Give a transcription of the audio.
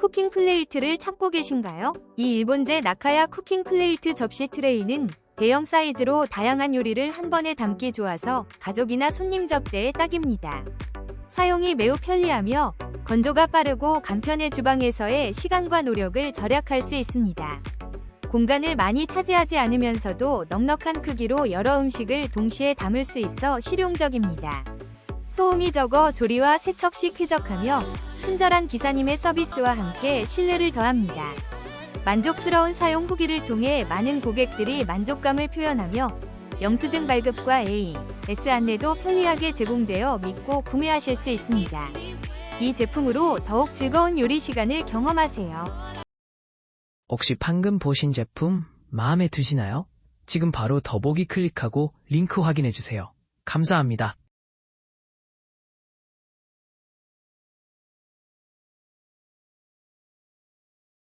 쿠킹 플레이트를 찾고 계신가요? 이 일본제 나카야 쿠킹 플레이트 접시 트레이는 대형 사이즈로 다양한 요리를 한 번에 담기 좋아서 가족이나 손님 접대에 딱입니다. 사용이 매우 편리하며 건조가 빠르고 간편의 주방에서의 시간과 노력을 절약할 수 있습니다. 공간을 많이 차지하지 않으면서도 넉넉한 크기로 여러 음식을 동시에 담을 수 있어 실용적입니다. 소음이 적어 조리와 세척 시 쾌적하며 친절한 기사님의 서비스와 함께 신뢰를 더합니다. 만족스러운 사용 후기를 통해 많은 고객들이 만족감을 표현하며 영수증 발급과 A, S 안내도 편리하게 제공되어 믿고 구매하실 수 있습니다. 이 제품으로 더욱 즐거운 요리 시간을 경험하세요. 혹시 방금 보신 제품 마음에 드시나요? 지금 바로 더보기 클릭하고 링크 확인해 주세요. 감사합니다.